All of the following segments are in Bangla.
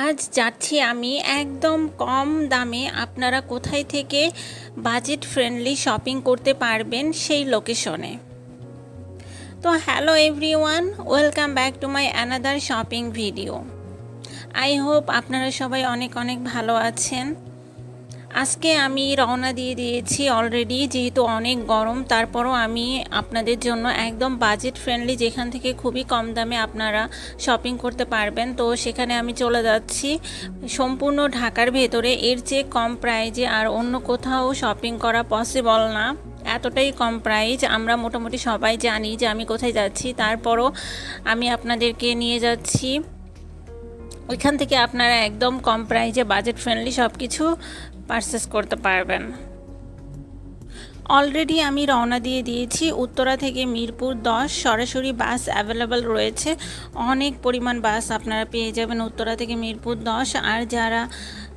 আজ যাচ্ছি আমি একদম কম দামে। আপনারা কোথায় থেকে বাজেট ফ্রেন্ডলি শপিং করতে পারবেন সেই লোকেশনে তো hello everyone welcome back to my another shopping video I hope আপনারা সবাই অনেক অনেক ভালো আছেন। আজকে আমি রওনা দিয়ে দিয়েছি অলরেডি যেহেতু অনেক গরম, তারপরও আমি আপনাদের জন্য একদম বাজেট ফ্রেন্ডলি যেখান থেকে খুবই কম দামে আপনারা শপিং করতে পারবেন। তো সেখানে আমি চলে যাচ্ছি। সম্পূর্ণ ঢাকার ভেতরে, এর চেয়ে কম প্রাইজে আর অন্য কোথাও শপিং করা পসিবল না। এতটাই কম প্রাইজ আমরা মোটামুটি সবাই জানি যে আমি কোথায় যাচ্ছি। তারপরও আমি আপনাদেরকে নিয়ে যাচ্ছি। ওইখান থেকে আপনারা একদম কম প্রাইজে বাজেট ফ্রেন্ডলি সব কিছু পারচেস করতে পারবেন। অলরেডি আমি রওনা দিয়ে দিয়েছি, উত্তরা থেকে মিরপুর দশ, সরাসরি বাস অ্যাভেলেবেল রয়েছে। অনেক পরিমাণ বাস আপনারা পেয়ে যাবেন উত্তরা থেকে মিরপুর দশ। আর যারা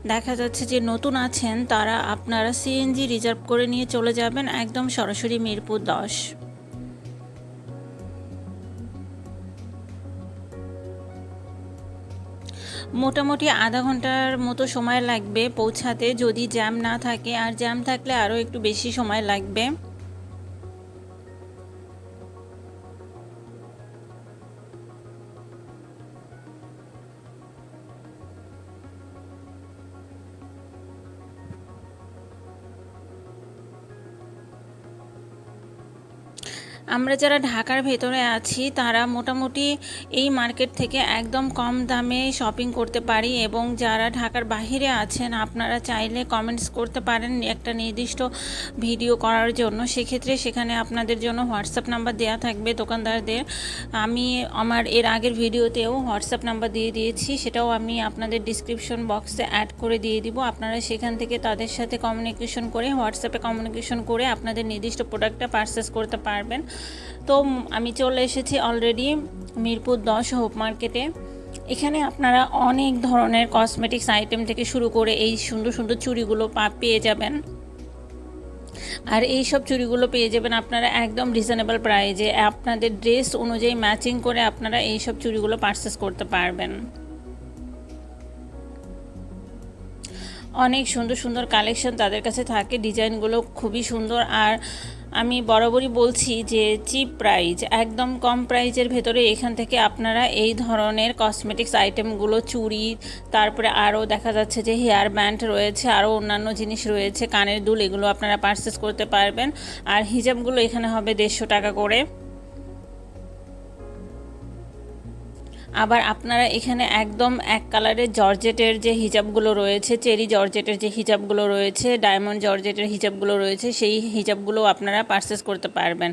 দেখা যাচ্ছে যে নতুন আছেন, তারা আপনারা সিএনজি রিজার্ভ করে নিয়ে চলে যাবেন একদম সরাসরি মিরপুর দশ। মোটামুটি আধা ঘণ্টার মতো সময় লাগবে পৌঁছাতে। যদি জ্যাম না থাকে, আর জ্যাম থাকলে আরও একটু বেশি সময় লাগবে। আমরা যারা ঢাকার ভেতরে আছি, তারা মোটামুটি এই মার্কেট থেকে একদম কম দামে শপিং করতে পারি এবং যারা ঢাকার বাহিরে আছেন, আপনারা চাইলে কমেন্টস করতে পারেন একটা নির্দিষ্ট ভিডিও করার জন্য। সেক্ষেত্রে সেখানে আপনাদের জন্য হোয়াটসঅ্যাপ নাম্বার দেওয়া থাকবে দোকানদারদের। আমি আমার এর আগের ভিডিওতেও হোয়াটসঅ্যাপ নাম্বার দিয়ে দিয়েছি, সেটাও আমি আপনাদের ডিসক্রিপশন বক্সে অ্যাড করে দিয়ে দিব। আপনারা সেখান থেকে তাদের সাথে কমিউনিকেশন করে হোয়াটসঅ্যাপে কমিউনিকেশন করে আপনাদের নির্দিষ্ট প্রোডাক্টটা পারচেস করতে পারবেন। তো আমি চলে এসেছি অলরেডি মিরপুর দশ হোপ মার্কেটে। এখানে আপনারা অনেক ধরনের কসমেটিক্স আইটেম থেকে শুরু করে এই সুন্দর সুন্দর চুড়িগুলো পা পেয়ে যাবেন। আর এই সব চুড়িগুলো পেয়ে যাবেন আপনারা একদম রিজনেবল প্রাইজে আপনাদের ড্রেস অনুযায়ী ম্যাচিং করে আপনারা এই সব চুড়িগুলো পারচেস করতে পারবেন। অনেক সুন্দর সুন্দর কালেকশন তাদের কাছে থাকে। ডিজাইনগুলো খুবই সুন্দর। আর আমি বরাবরই বলছি যে চিপ প্রাইজ একদম কম প্রাইজের ভেতরে এখান থেকে আপনারা এই ধরনের কসমেটিক্স আইটেমগুলো চুড়ি, তারপরে আরও দেখা যাচ্ছে যে হেয়ার ব্যান্ড রয়েছে, আরও অন্যান্য জিনিস রয়েছে, কানের দুল, এগুলো আপনারা পারচেস করতে পারবেন। আর হিজাবগুলো এখানে হবে দেড়শো টাকা করে। আবার আপনারা এখানে একদম এক কালারের জর্জেটের যে হিজাবগুলো রয়েছে, চেরি জর্জেটের যে হিজাবগুলো রয়েছে, ডায়মন্ড জর্জেটের হিজাবগুলো রয়েছে, সেই হিজাবগুলো আপনারা পারচেস করতে পারবেন।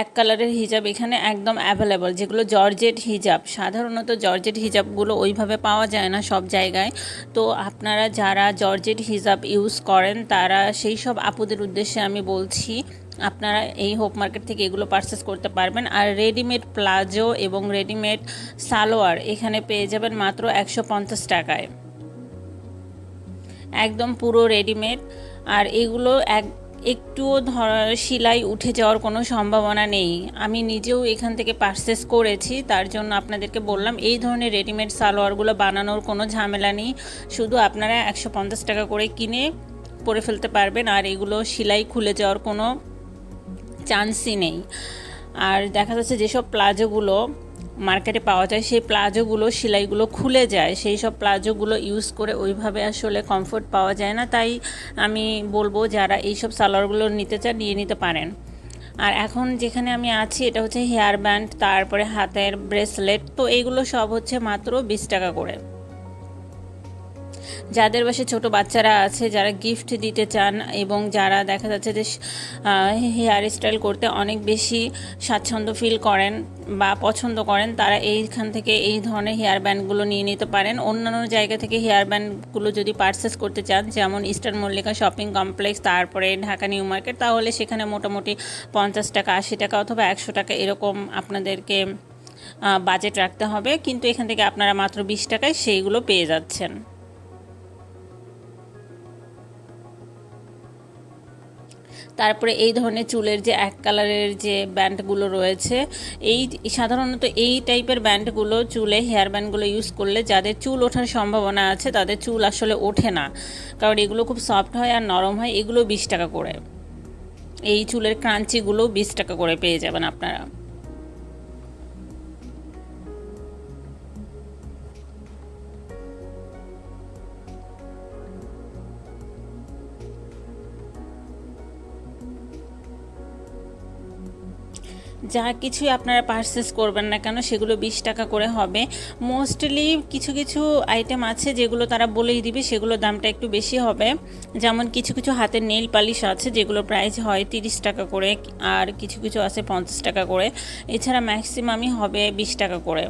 এক কালারের হিজাব এখানে একদম অ্যাভেলেবল যেগুলো জর্জেট হিজাব। সাধারণত জর্জেট হিজাবগুলো ওইভাবে পাওয়া যায় না সব জায়গায়। তো আপনারা যারা জর্জেট হিজাব ইউজ করেন, তারা সেই সব আপুদের উদ্দেশ্যে আমি বলছি আপনারা এই হোপ মার্কেট থেকে এগুলো পারচেস করতে পারবেন। আর রেডিমেড প্লাজো এবং রেডিমেড সালোয়ার এখানে পেয়ে যাবেন মাত্র একশো পঞ্চাশ টাকায়। একদম পুরো রেডিমেড আর এগুলো এক, একটুও ধর, সিলাই উঠে যাওয়ার কোনো সম্ভাবনা নেই। আমি নিজেও এখান থেকে পারচেস করেছি, তার জন্য আপনাদেরকে বললাম, এই ধরনের রেডিমেড সালোয়ারগুলো বানানোর কোনো ঝামেলা নেই। শুধু আপনারা একশো পঞ্চাশ টাকা করে কিনে পরে ফেলতে পারবেন, আর এগুলো সিলাই খুলে যাওয়ার কোনো চান্সই নেই। আর দেখা যাচ্ছে যেসব প্লাজোগুলো মার্কেটে পাওয়া যায়, সেই প্লাজোগুলো, সেলাইগুলো খুলে যায়। সেই সব প্লাজোগুলো ইউজ করে ওইভাবে আসলে কমফোর্ট পাওয়া যায় না। তাই আমি বলব যারা এই সব সালোয়ারগুলো নিতে চান, নিয়ে নিতে পারেন। আর এখন যেখানে আমি আছি, এটা হচ্ছে হেয়ার ব্যান্ড তারপরে হাতের ব্রেসলেট তো এইগুলো সব হচ্ছে মাত্র বিশ টাকা করে। যাদের বাসে ছোট বাচ্চারা আছে, যারা গিফট দিতে চান এবং যারা দেখা যাচ্ছে যে হেয়ার স্টাইল করতে অনেক বেশি স্বাচ্ছন্দ্য ফিল করেন বা পছন্দ করেন, তারা এইখান থেকে এই ধরনের হেয়ার ব্যান্ডগুলো নিয়ে নিতে পারেন। অন্যান্য জায়গা থেকে হেয়ার ব্যান্ডগুলো যদি পারচেস করতে চান, যেমন ইস্টার্ন মল্লিকা শপিং কমপ্লেক্স তারপরে ঢাকা নিউ মার্কেট তাহলে সেখানে মোটামুটি পঞ্চাশ টাকা, আশি টাকা অথবা একশো টাকা এরকম আপনাদেরকে বাজেট রাখতে হবে। কিন্তু এখান থেকে আপনারা মাত্র বিশ টাকায় সেইগুলো পেয়ে যাচ্ছেন। তারপরে এই ধরনের চুলের যে এক কালারের যে ব্যান্ডগুলো রয়েছে, এই সাধারণত এই টাইপের ব্যান্ডগুলো চুলে হেয়ার ব্যান্ডগুলো ইউজ করলে যাদের চুল ওঠার সম্ভাবনা আছে, তাদের চুল আসলে ওঠে না। কারণ এগুলো খুব সফট হয় আর নরম হয়, এগুলো বিশ টাকা করে। এই চুলের ক্রাঞ্চিগুলো বিশ টাকা করে পেয়ে যাবেন আপনারা। যা কিছুই আপনারা পারচেস করবেন না কেন, সেগুলো বিশ টাকা করে হবে। মোস্টলি কিছু কিছু আইটেম আছে যেগুলো তারা বলেই দিবে সেগুলো দামটা একটু বেশি হবে। যেমন কিছু কিছু হাতের নেল পালিশ আছে, যেগুলো প্রাইস হয় তিরিশ টাকা করে, আর কিছু কিছু আছে পঞ্চাশ টাকা করে। এছাড়া ম্যাক্সিমামই হবে বিশ টাকা করে।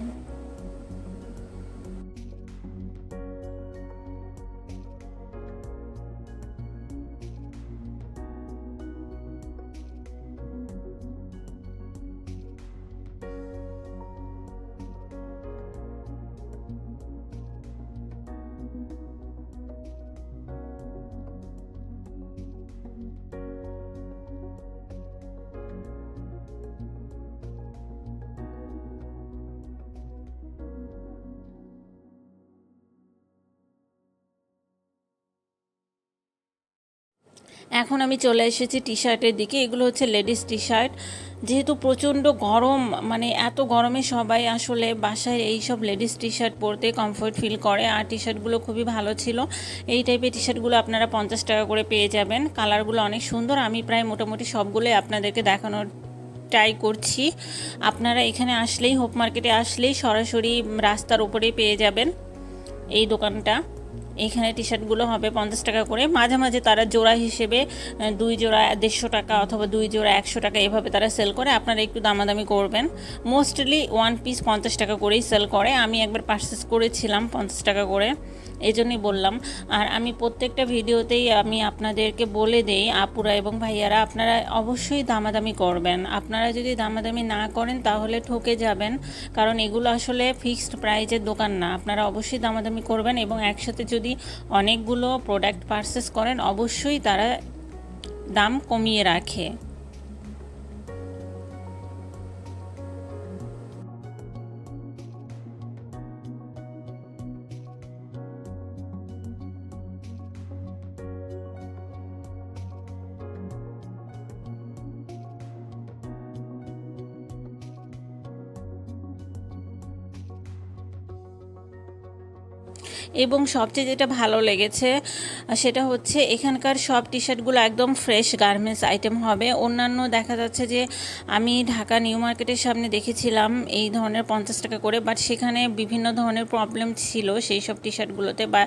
আমি চলে এসেছি টি শার্টের দিকে। এগুলো হচ্ছে লেডিস টি শার্ট যেহেতু প্রচণ্ড গরম মানে এত গরমে সবাই আসলে বাসায় এই সব লেডিস টি শার্ট পরতে কমফোর্ট ফিল করে। আর টি শার্টগুলো খুবই ভালো ছিল। এই টাইপের টি শার্টগুলো আপনারা পঞ্চাশ টাকা করে পেয়ে যাবেন। কালারগুলো অনেক সুন্দর। আমি প্রায় মোটামুটি সবগুলোই আপনাদেরকে দেখানোর ট্রাই করছি। আপনারা এখানে আসলেই, হোপ মার্কেটে আসলেই সরাসরি রাস্তার উপরেই পেয়ে যাবেন এই দোকানটা। এখানে টি শার্টগুলো হবে পঞ্চাশ টাকা করে। মাঝে মাঝে তারা জোড়া হিসেবে দুই জোড়া দেড়শো টাকা অথবা দুই জোড়া একশো টাকা এভাবে তারা সেল করে। আপনারা একটু দামাদামি করবেন। মোস্টলি ওয়ান পিস পঞ্চাশ টাকা করেই সেল করে। আমি একবার পারচেস করেছিলাম পঞ্চাশ টাকা করে। এই জন্যই বললাম। আর আমি প্রত্যেকটা ভিডিওতেই আমি আপনাদেরকে বলে দেই, আপুরা এবং ভাইয়ারা, আপনারা অবশ্যই দামাদামি করবেন। আপনারা যদি দামাদামি না করেন, তাহলে ঠকে যাবেন। কারণ এগুলো আসলে ফিক্সড প্রাইজের দোকান না। আপনারা অবশ্যই দামাদামি করবেন এবং একসাথে যদি অনেকগুলো প্রোডাক্ট পারচেস করেন, অবশ্যই তারা দাম কমিয়ে রাখে। এবং সবচেয়ে যেটা ভালো লেগেছে সেটা হচ্ছে এখানকার সব টি শার্টগুলো একদম ফ্রেশ গার্মেন্টস আইটেম হবে। অন্যান্য দেখা যাচ্ছে যে আমি ঢাকা নিউ মার্কেটের সামনে দেখেছিলাম এই ধরনের পঞ্চাশ টাকা করে বাট সেখানে বিভিন্ন ধরনের প্রবলেম ছিল সেই সব টি শার্টগুলোতে বা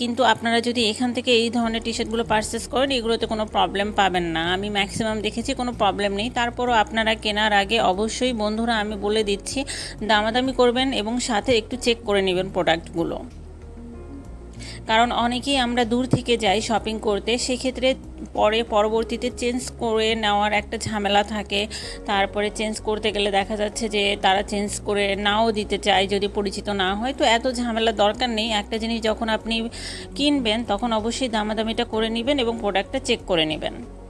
কিন্তু আপনারা যদি এখান থেকে এই ধরনের টি শার্টগুলো পারচেস করেন, এগুলোতে কোনো প্রবলেম পাবেন না। আমি ম্যাক্সিমাম দেখেছি কোনো প্রবলেম নেই। তারপরও আপনারা কেনার আগে অবশ্যই বন্ধুরা আমি বলে দিচ্ছি, দামাদামি করবেন এবং সাথে একটু চেক করে নেবেন প্রোডাক্টগুলো কারণ অনেকেই আমরা দূর থেকে যাই শপিং করতে, সেক্ষেত্রে পরে পরবর্তীতে চেঞ্জ করে নেওয়ার একটা ঝামেলা থাকে। তারপরে চেঞ্জ করতে গেলে দেখা যাচ্ছে যে তারা চেঞ্জ করে নাও দিতে চায় যদি পরিচিত না হয়। তো এত ঝামেলা দরকার নেই। একটা জিনিস যখন আপনি কিনবেন, তখন অবশ্যই দামাদামিটা করে নেবেন এবং প্রোডাক্টটা চেক করে নেবেন।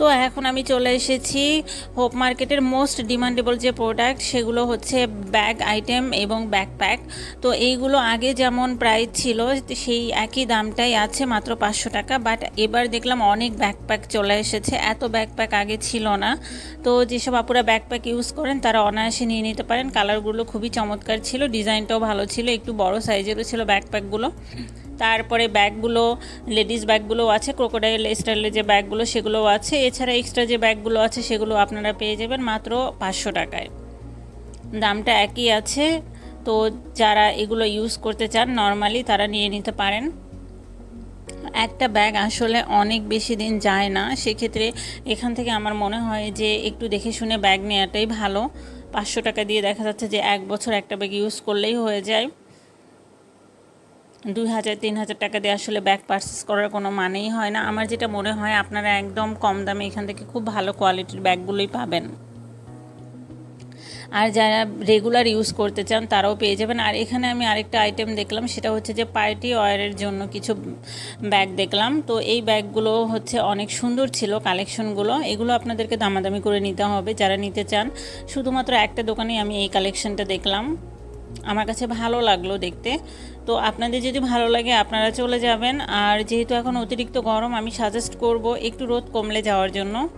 তো এখন আমি চলে এসেছি হোপ মার্কেটের মোস্ট ডিমান্ডেবল যে প্রোডাক্ট সেগুলো হচ্ছে ব্যাগ আইটেম এবং ব্যাকপ্যাক তো এইগুলো আগে যেমন প্রাইস ছিল, সেই একই দামটাই আছে মাত্র পাঁচশো টাকা। বাট এবার দেখলাম অনেক ব্যাকপ্যাক চলে এসেছে, এত ব্যাকপ্যাক আগে ছিল না। তো যেসব আপুরা ব্যাকপ্যাক ইউজ করেন, তারা অনায়াসে নিয়ে নিতে পারেন। কালারগুলো খুবই চমৎকার ছিল ডিজাইনটাও ভালো ছিল, একটু বড় সাইজেরও ছিল ব্যাকপ্যাকগুলো তারপরে ব্যাগগুলো, লেডিস ব্যাগগুলো আছে, ক্রোকোডাইল স্টাইলের যে ব্যাগগুলো সেগুলোও আছে। এছাড়া এক্সট্রা যে ব্যাগগুলো আছে সেগুলো আপনারা পেয়ে যাবেন মাত্র পাঁচশো টাকায়। দামটা একই আছে। তো যারা এগুলো ইউজ করতে চান নর্মালি তারা নিয়ে নিতে পারেন। একটা ব্যাগ আসলে অনেক বেশি দিন যায় না। সেক্ষেত্রে এখান থেকে আমার মনে হয় যে একটু দেখে শুনে ব্যাগ নেওয়াটাই ভালো। পাঁচশো টাকা দিয়ে দেখা যাচ্ছে যে এক বছর একটা ব্যাগ ইউজ করলেই হয়ে যায়। দুই হাজার, তিন হাজার টাকা দিয়ে আসলে ব্যাগ পারচেস করার কোনো মানেই হয় না। আমার যেটা মনে হয়, আপনারা একদম কম দামে এখান থেকে খুব ভালো কোয়ালিটির ব্যাগগুলোই পাবেন। আর যারা রেগুলার ইউজ করতে চান, তারাও পেয়ে যাবেন। আর এখানে আমি আরেকটা আইটেম দেখলাম, সেটা হচ্ছে যে পার্টি ওয়ারের জন্য কিছু ব্যাগ দেখলাম। তো এই ব্যাগগুলো হচ্ছে অনেক সুন্দর ছিল কালেকশনগুলো এগুলো আপনাদেরকে দামাদামি করে নিতে হবে। যারা নিতে চান, শুধুমাত্র একটা দোকানেই আমি এই কালেকশনটা দেখলাম। আমার কাছে ভালো লাগল দেখতে। তো আপনাদের যদি ভালো লাগে আপনারা চলে যাবেন। আর যেহেতু এখন অতিরিক্ত গরম, আমি সাজেস্ট করব একটু রোদ কমলে যাওয়ার জন্য।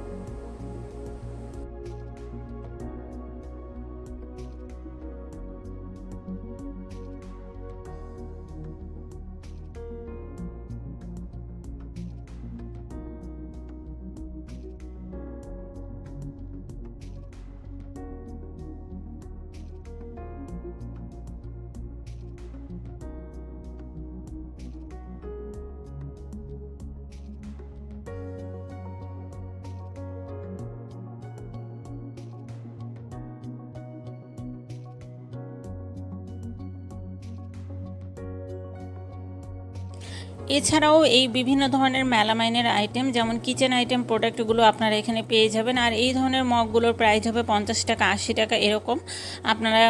এছাড়াও এই বিভিন্ন ধরনের মেলামাইনের আইটেম যেমন কিচেন আইটেম প্রোডাক্টগুলো আপনারা এখানে পেয়ে যাবেন। আর এই ধরনের মগগুলোর প্রাইস হবে পঞ্চাশ টাকা, আশি টাকা এরকম। আপনারা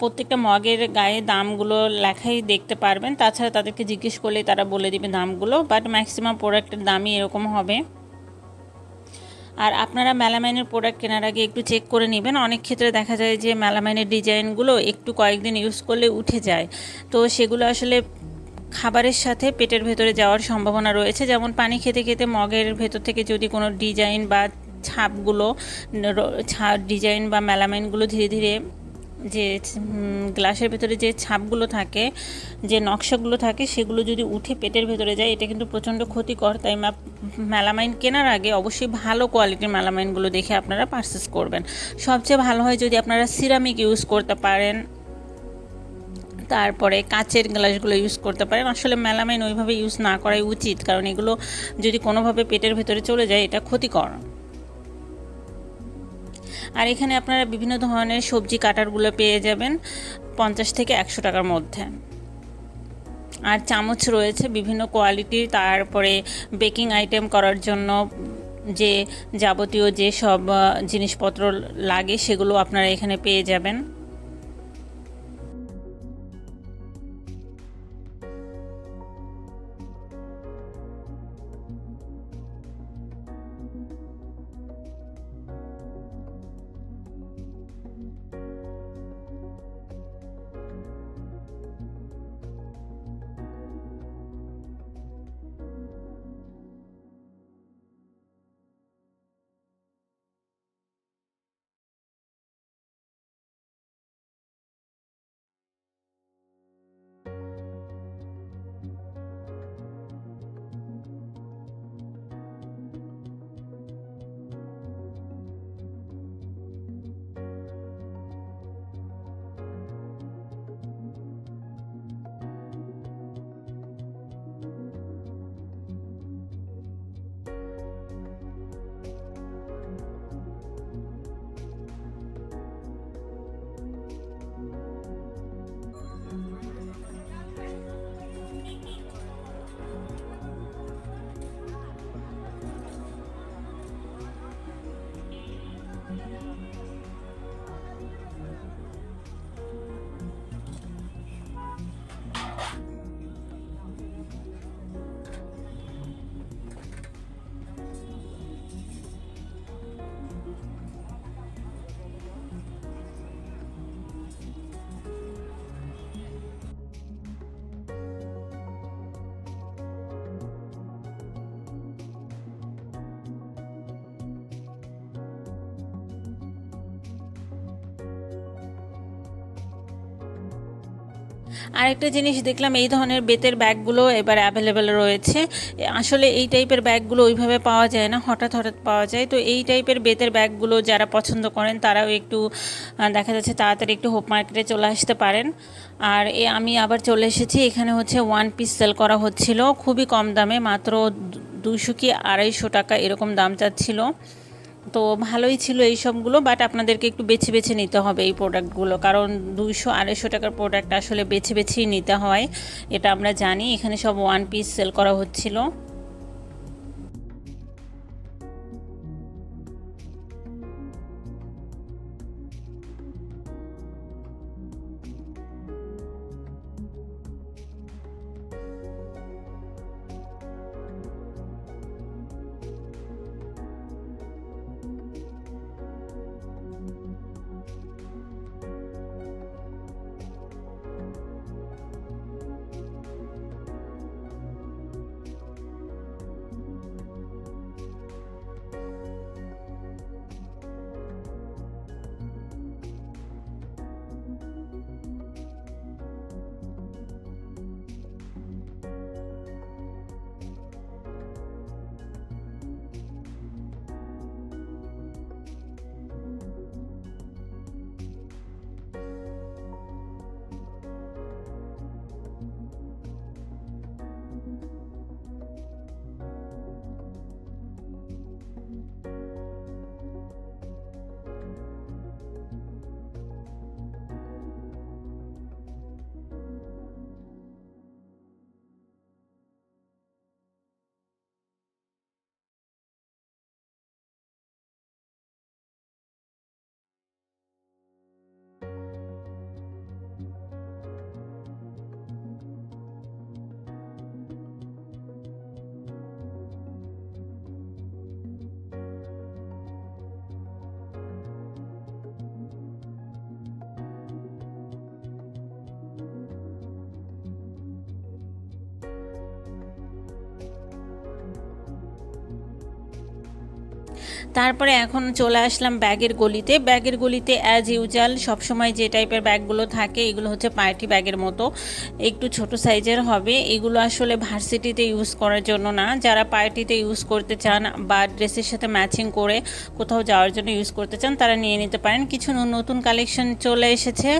প্রত্যেকটা মগের গায়ে দামগুলো লেখাই দেখতে পারবেন। তাছাড়া তাদেরকে জিজ্ঞেস করলেই তারা বলে দিবে দামগুলো বাট ম্যাক্সিমাম প্রোডাক্টের দামই এরকম হবে। আর আপনারা মেলামাইনের প্রোডাক্ট কেনার আগে একটু চেক করে নেবেন। অনেক ক্ষেত্রে দেখা যায় যে মেলামাইনের ডিজাইনগুলো একটু কয়েকদিন ইউজ করলে উঠে যায়। তো সেগুলো আসলে খাবারের সাথে পেটের ভেতরে যাওয়ার সম্ভাবনা রয়েছে। যেমন পানি খেতে খেতে মগের ভেতর থেকে যদি কোনো ডিজাইন বা ছাপগুলো ছাপ ডিজাইন বা মেলামাইনগুলো ধীরে ধীরে যে গ্লাসের ভেতরে যে ছাপগুলো থাকে, যে নকশাগুলো থাকে, সেগুলো যদি উঠে পেটের ভেতরে যায়, এটা কিন্তু প্রচণ্ড ক্ষতিকর। তাই মেলামাইন কেনার আগে অবশ্যই ভালো কোয়ালিটির মেলামাইনগুলো দেখে আপনারা পারচেস করবেন। সবচেয়ে ভালো হয় যদি আপনারা সিরামিক ইউজ করতে পারেন তারপরে কাচের গ্লাসগুলো ইউজ করতে পারেন। আসলে মেলামাইন ওইভাবে ইউজ না করাই উচিত, কারণ এগুলো যদি কোনোভাবে পেটের ভেতরে চলে যায়, এটা ক্ষতিকর। আর এখানে আপনারা বিভিন্ন ধরনের সবজি কাটারগুলো পেয়ে যাবেন পঞ্চাশ থেকে একশো টাকার মধ্যে। আর চামচ রয়েছে বিভিন্ন কোয়ালিটির তারপরে বেকিং আইটেম করার জন্য যে যাবতীয় যে সব জিনিসপত্র লাগে, সেগুলো আপনারা এখানে পেয়ে যাবেন। আরেকটা জিনিস দেখলাম, এই ধরনের বেতের ব্যাগগুলো এবার অ্যাভেলেবেল রয়েছে। আসলে এই টাইপের ব্যাগগুলো ওইভাবে পাওয়া যায় না, হঠাৎ হঠাৎ পাওয়া যায়। তো এই টাইপের বেতের ব্যাগগুলো যারা পছন্দ করেন, তারাও একটু দেখা যাচ্ছে তাড়াতাড়ি একটু হোপ মার্কেটে চলে আসতে পারেন। আর এ, আমি আবার চলে এসেছি, এখানে হচ্ছে ওয়ান পিস সেল করা হচ্ছিল। খুবই কম দামে, মাত্র দুশো কি আড়াইশো টাকা এরকম দাম চাচ্ছিল। তো ভালোই ছিল এই সবগুলো বাট আপনাদেরকে একটু বেছে বেছে নিতে হবে এই প্রোডাক্টগুলো কারণ দুইশো আড়াইশো টাকার প্রোডাক্ট আসলে বেছে বেছেই নিতে হয়। এটা আমরা জানি, এখানে সব ওয়ান পিস সেল করা হচ্ছিল। তারপরে এখন চলে আসলাম ব্যাগের গলিতে। ব্যাগের গলিতে অ্যাজ ইউজাল সবসময় যে টাইপের ব্যাগগুলো থাকে, এগুলো হচ্ছে পার্টি ব্যাগের মতো। একটু ছোট সাইজের হবে। এগুলো আসলে ভার্সিটিতে ইউজ করার জন্য না। যারা পার্টিতে ইউজ করতে চান বা ড্রেসের সাথে ম্যাচিং করে কোথাও যাওয়ার জন্য ইউজ করতে চান, তারা নিয়ে নিতে পারেন। কিছু নতুন কালেকশন চলে এসেছে।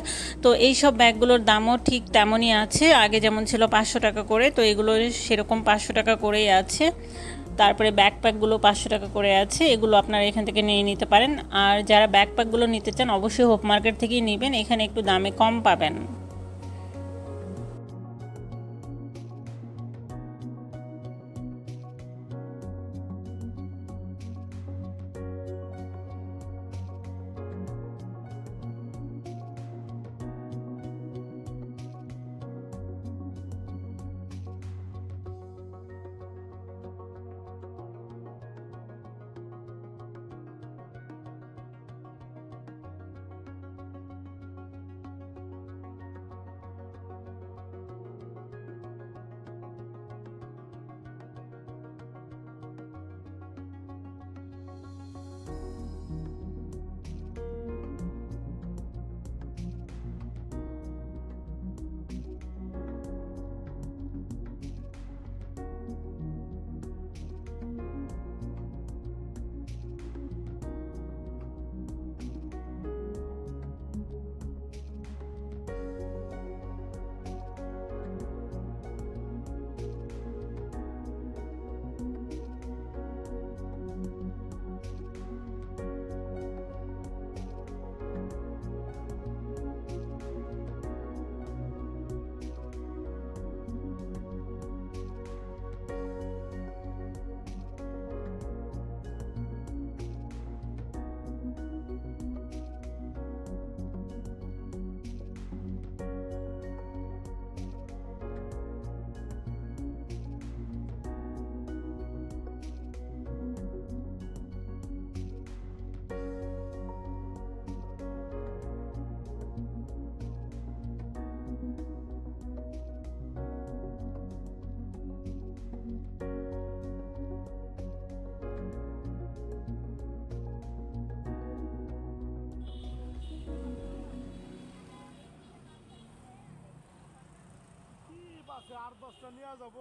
তো এই সব ব্যাগগুলোর দামও ঠিক তেমনই আছে। আগে যেমন ছিল পাঁচশো টাকা করে, তো এগুলো সেরকম পাঁচশো টাকা করেই আছে। তারপরে ব্যাকপ্যাকগুলো পাঁচশো টাকা করে আছে, এগুলো আপনারা এখান থেকে নিয়ে নিতে পারেন। আর যারা ব্যাকপ্যাকগুলো নিতে চান, অবশ্যই হোপ মার্কেট থেকেই নেবেন। এখানে একটু দামে কম পাবেন। নিয়ে যাব।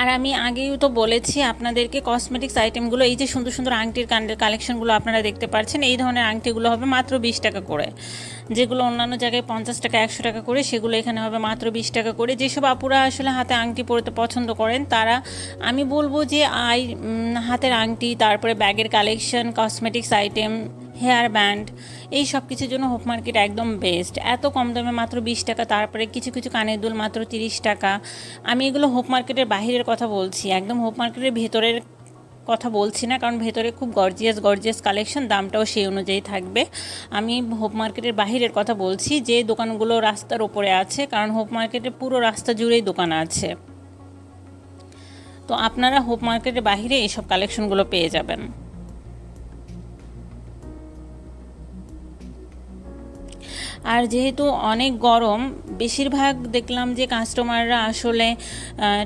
আর আমি আগেই তো বলেছি আপনাদেরকে কসমেটিক্স আইটেমগুলো এই যে সুন্দর সুন্দর আংটির কালেকশনগুলো আপনারা দেখতে পাচ্ছেন, এই ধরনের আংটিগুলো হবে মাত্র বিশ টাকা করে। যেগুলো অন্যান্য জায়গায় পঞ্চাশ টাকা, একশো টাকা করে, সেগুলো এখানে হবে মাত্র বিশ টাকা করে। যেসব আপুরা আসলে হাতে আংটি পরতে পছন্দ করেন, তারা, আমি বলব যে আই হাতের আংটি, তারপরে ব্যাগের collection cosmetics item hair band, এই সব কিছুর জন্য হোপ মার্কেট একদম বেস্ট এত কম দামে মাত্র বিশ টাকা, তারপরে কিছু কিছু কানের দুল মাত্র তিরিশ টাকা। আমি এগুলো হোপ মার্কেটের বাহিরের কথা বলছি, একদম হোপ মার্কেটের ভেতরের কথা বলছি না, কারণ ভেতরে খুব গর্জিয়াস গর্জিয়াস কালেকশন দামটাও সেই অনুযায়ী থাকবে। আমি হোপ মার্কেটের বাহিরের কথা বলছি, যে দোকানগুলো রাস্তার ওপরে আছে, কারণ হোপ মার্কেটের পুরো রাস্তা জুড়েই দোকান আছে। তো আপনারা হোপ মার্কেটের বাহিরে এইসব কালেকশনগুলো পেয়ে যাবেন। আর যেহেতু অনেক গরম, বেশিরভাগ দেখলাম যে কাস্টমাররা আসলে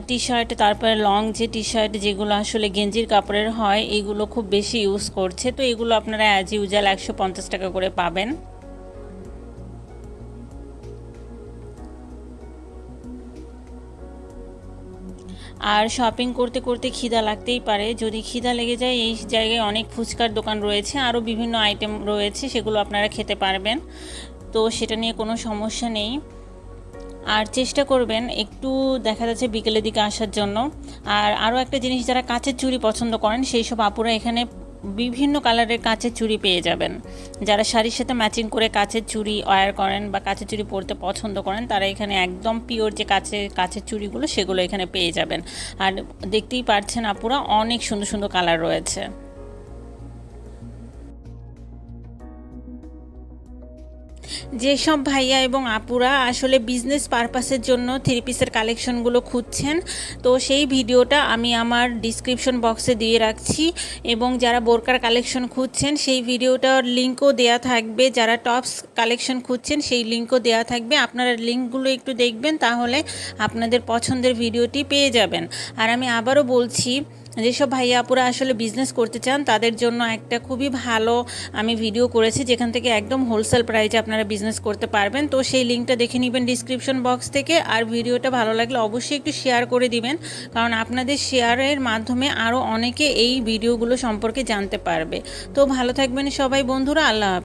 টি শার্ট তারপরে লং যে টি শার্ট যেগুলো আসলে গেঞ্জির কাপড়ের হয়, এগুলো খুব বেশি ইউজ করছে। তো এগুলো আপনারা অ্যাজ ইউজাল একশো পঞ্চাশ টাকা করে পাবেন। আর শপিং করতে করতে খিদা লাগতেই পারে। যদি খিদা লেগে যায়, এই জায়গায় অনেক ফুচকার দোকান রয়েছে, আরও বিভিন্ন আইটেম রয়েছে, সেগুলো আপনারা খেতে পারবেন। তো সেটা নিয়ে কোনো সমস্যা নেই। আর চেষ্টা করবেন একটু দেখা যাচ্ছে বিকেলের দিকে আসার জন্য। আর আরও একটা জিনিস, যারা কাঁচের চুড়ি পছন্দ করেন, সেই সব আপুরা এখানে বিভিন্ন কালারের কাঁচের চুড়ি পেয়ে যাবেন। যারা শাড়ির সাথে ম্যাচিং করে কাঁচের চুড়ি অয়ার করেন বা কাঁচের চুড়ি পরতে পছন্দ করেন, তারা এখানে একদম পিওর যে কাঁচের কাঁচের চুড়িগুলো, সেগুলো এখানে পেয়ে যাবেন। আর দেখতেই পারছেন আপুরা, অনেক সুন্দর সুন্দর কালার রয়েছে। যেসব ভাইয়া এবং আপুরা আসলে বিজনেস পারপাসের জন্য থ্রি পিসের কালেকশনগুলো খুঁজছেন, তো সেই ভিডিওটা আমি আমার ডিসক্রিপশন বক্সে দিয়ে রাখছি এবং যারা বোরকার কালেকশন খুঁজছেন, সেই ভিডিওটার লিঙ্কও দেয়া থাকবে। যারা টপস কালেকশন খুঁজছেন, সেই লিঙ্কও দেয়া থাকবে। আপনারা লিঙ্কগুলো একটু দেখবেন, তাহলে আপনাদের পছন্দের ভিডিওটি পেয়ে যাবেন। আর আমি আবারও বলছি যেসব ভাইয়া আপুরা আসলে বিজনেস করতে চান, তাদের জন্য একটা খুবই ভালো আমি ভিডিও করেছি, যেখান থেকে একদম হোলসেল প্রাইসে আপনারা বিজনেস করতে পারবেন। তো সেই লিঙ্কটা দেখে নেবেন ডিসক্রিপশন বক্স থেকে। আর ভিডিওটা ভালো লাগলে অবশ্যই একটু শেয়ার করে দিবেন, কারণ আপনাদের শেয়ারের মাধ্যমে আরও অনেকে এই ভিডিওগুলো সম্পর্কে জানতে পারবে। তো ভালো থাকবেন সবাই, বন্ধুরা, আল্লাহ।